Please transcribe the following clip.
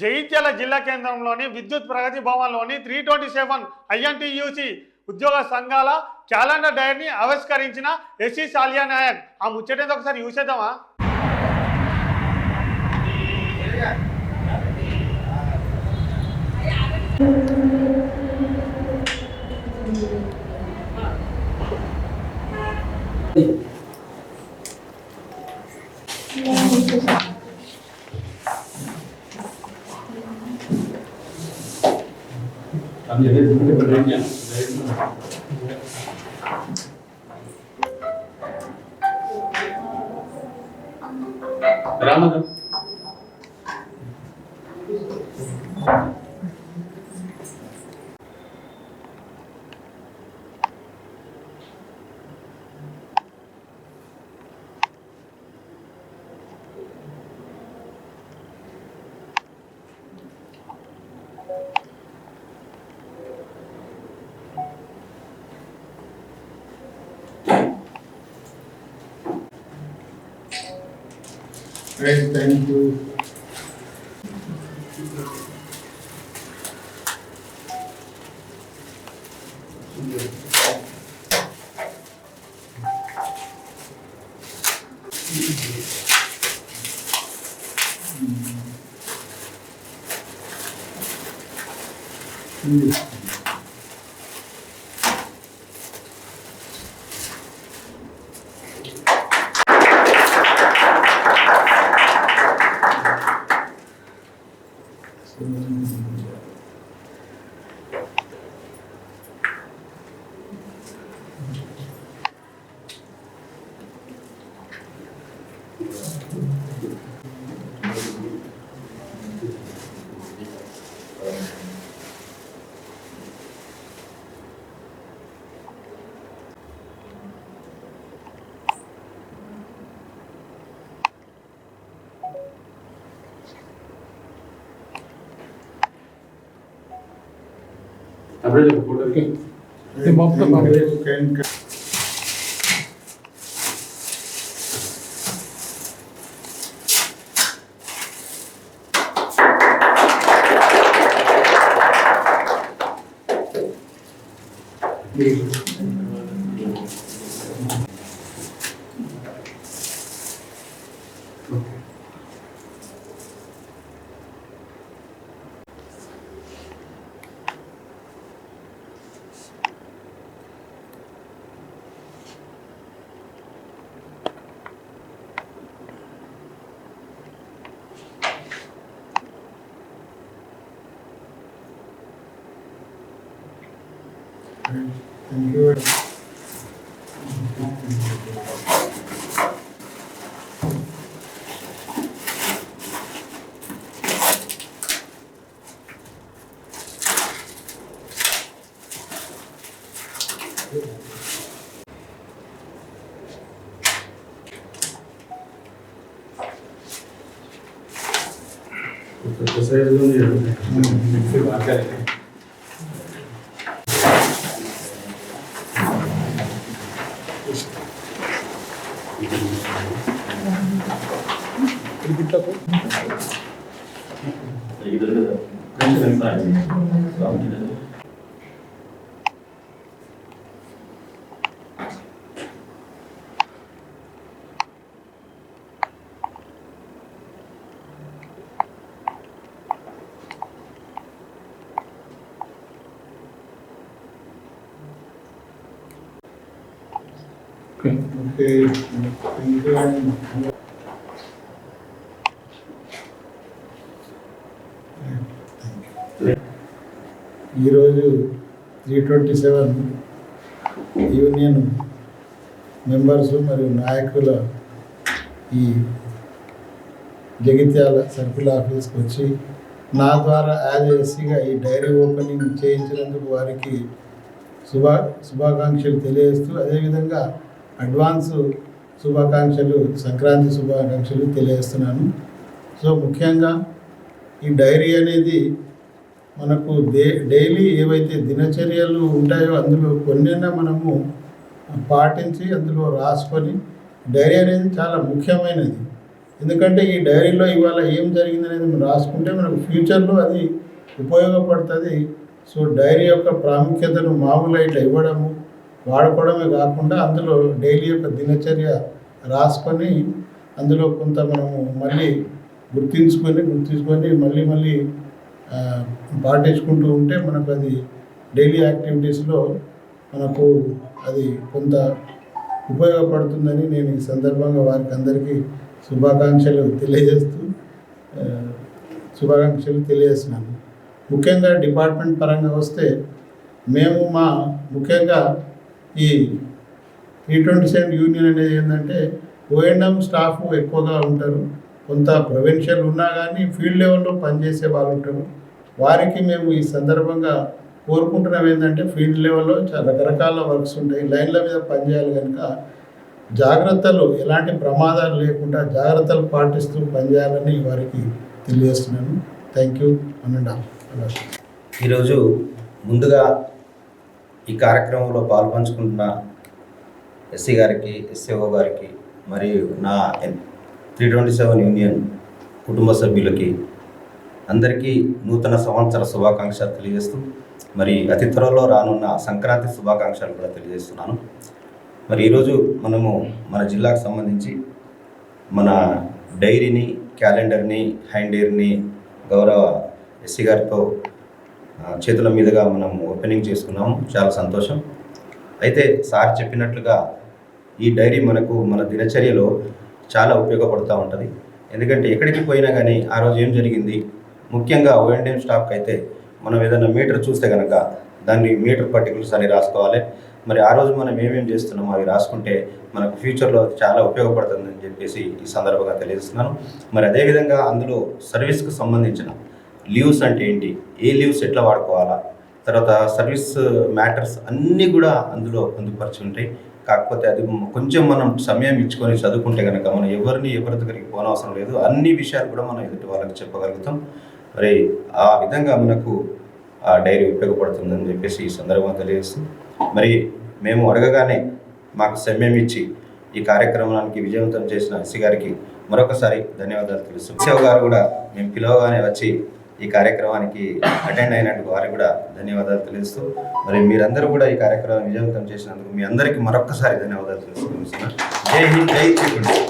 జగిత్యాల జిల్లా కేంద్రంలోని విద్యుత్ ప్రగతి భవన్లోని త్రీ ట్వంటీ సెవెన్ ఐఎన్టీయూసి ఉద్యోగ సంఘాల క్యాలెండర్ డైరీని ఆవిష్కరించిన ఎస్సీ సాలియా నాయక్. ఆ ముచ్చటేది ఒకసారి చూసేద్దామా? Там є виділення. Рамада. Great, thank you. Abre el reporte. Te mopta, 嗯 Saya dulu nih. Terima kasih. 그립다고? 얘기들은 그렇게 되는 거 아니에요? Okay. Okay. ఈరోజు three twenty seven union members మరియు నాయకుల ఈ జగిత్యాల సర్కిల్ ఆఫీస్కి వచ్చి నా ద్వారా యాజ్ ఎస్సీగా ఈ డైరీ ఓపెనింగ్ చేయించినందుకు వారికి శుభా శుభాకాంక్షలు తెలియజేస్తూ అదేవిధంగా అడ్వాన్స్ శుభాకాంక్షలు సంక్రాంతి శుభాకాంక్షలు తెలియజేస్తున్నాను. సో ముఖ్యంగా ఈ డైరీ అనేది మనకు డే డైలీ ఏవైతే దినచర్యలు ఉంటాయో అందులో కొన్నైనా మనము పాటించి అందులో రాసుకొని డైరీ అనేది చాలా ముఖ్యమైనది. ఎందుకంటే ఈ డైరీలో ఇవాళ ఏం జరిగింది అనేది మనం రాసుకుంటే మనకు ఫ్యూచర్లో అది ఉపయోగపడుతుంది. సో డైరీ యొక్క ప్రాముఖ్యతను మామూలు ఇట్లా ఇవ్వడము వాడుకోవడమే కాకుండా అందులో డైలీ యొక్క దినచర్య రాసుకొని అందులో కొంత మనము మళ్ళీ గుర్తించుకొని గుర్తించుకొని మళ్ళీ మళ్ళీ పాటించుకుంటూ ఉంటే మనకు అది డైలీ యాక్టివిటీస్లో మనకు అది కొంత ఉపయోగపడుతుందని నేను ఈ సందర్భంగా వారికి అందరికీ శుభాకాంక్షలు తెలియజేస్తూ శుభాకాంక్షలు తెలియజేస్తున్నాను. ముఖ్యంగా డిపార్ట్మెంట్ పరంగా వస్తే మేము మా ముఖ్యంగా ఈ టీ ట్వంటీ సెవెన్ యూనియన్ అనేది ఏంటంటే ఓఎన్ఎం స్టాఫ్ ఎక్కువగా ఉంటారు. కొంత ప్రొవిన్షియల్ ఉన్నా కానీ ఫీల్డ్ లెవెల్లో పనిచేసే వాళ్ళు ఉంటారు. వారికి మేము ఈ సందర్భంగా కోరుకుంటున్నాం ఏంటంటే ఫీల్డ్ లెవెల్లో చాలా రకరకాల వర్క్స్ ఉంటాయి. లైన్ల మీద పనిచేయాలి కనుక జాగ్రత్తలు ఎలాంటి ప్రమాదాలు లేకుండా జాగ్రత్తలు పాటిస్తూ పనిచేయాలని వారికి తెలియజేస్తున్నాను. థ్యాంక్ యూ అనండి. ఈరోజు ముందుగా ఈ కార్యక్రమంలో పాల్పంచుకుంటున్న ఎస్సీ గారికి ఎస్సీఓ గారికి మరియు నా త్రీ ట్వంటీ సెవెన్ యూనియన్ కుటుంబ సభ్యులకి అందరికీ నూతన సంవత్సర శుభాకాంక్షలు తెలియజేస్తూ మరి అతి త్వరలో రానున్న సంక్రాంతి శుభాకాంక్షలు కూడా తెలియజేస్తున్నాను. మరి ఈరోజు మనము మన జిల్లాకు సంబంధించి మన డైరీని క్యాలెండర్ని హ్యాండ్ డైరీని గౌరవ ఎస్సీ గారితో చేతుల మీదుగా మనం ఓపెనింగ్ చేసుకున్నాము. చాలా సంతోషం. అయితే సార్ చెప్పినట్లుగా ఈ డైరీ మనకు మన దినచర్యలో చాలా ఉపయోగపడుతూ ఉంటుంది. ఎందుకంటే ఎక్కడికి పోయినా కానీ ఆ రోజు ఏం జరిగింది? ముఖ్యంగా ఓఎన్డిఎం స్టాక్ అయితే మనం ఏదైనా మీటర్ చూస్తే కనుక దాన్ని మీటర్ పర్టికులర్స్ అని రాసుకోవాలి. మరి ఆ రోజు మనం ఏమేం చేస్తున్నామో అవి రాసుకుంటే మనకు ఫ్యూచర్లో చాలా ఉపయోగపడుతుందని చెప్పేసి ఈ సందర్భంగా తెలియజేస్తున్నాను. మరి అదేవిధంగా అందులో సర్వీస్కి సంబంధించిన లీవ్స్ అంటే ఏంటి? ఏ లీవ్స్ ఎట్లా వాడుకోవాలా? తర్వాత సర్వీస్ మ్యాటర్స్ అన్నీ కూడా అందులో పొందుపరిచి ఉంటాయి. కాకపోతే అది కొంచెం మనం సమయం ఇచ్చుకొని చదువుకుంటే కనుక మనం ఎవరిని ఎవరి దగ్గరికి పోనవసరం లేదు. అన్ని విషయాలు కూడా మనం ఎదుటి వాళ్ళకి చెప్పగలుగుతాం. మరి ఆ విధంగా మనకు ఆ డైరీ ఉపయోగపడుతుందని చెప్పేసి ఈ సందర్భంగా తెలియజేస్తూ మరి మేము అడగగానే మాకు సమయం ఇచ్చి ఈ కార్యక్రమానికి విజయవంతం చేసిన ఎస్సీ గారికి మరొకసారి ధన్యవాదాలు తెలుసు శివ గారు కూడా మేము పిలవగానే వచ్చి ఈ కార్యక్రమానికి అటెండ్ అయినట్టు వారికి కూడా ధన్యవాదాలు తెలుస్తూ మరి మీరందరూ కూడా ఈ కార్యక్రమం విజయవంతం చేసినందుకు మీ అందరికీ మరొక్కసారి ధన్యవాదాలు తెలుసుకుంటున్నాను జై హింద్ జై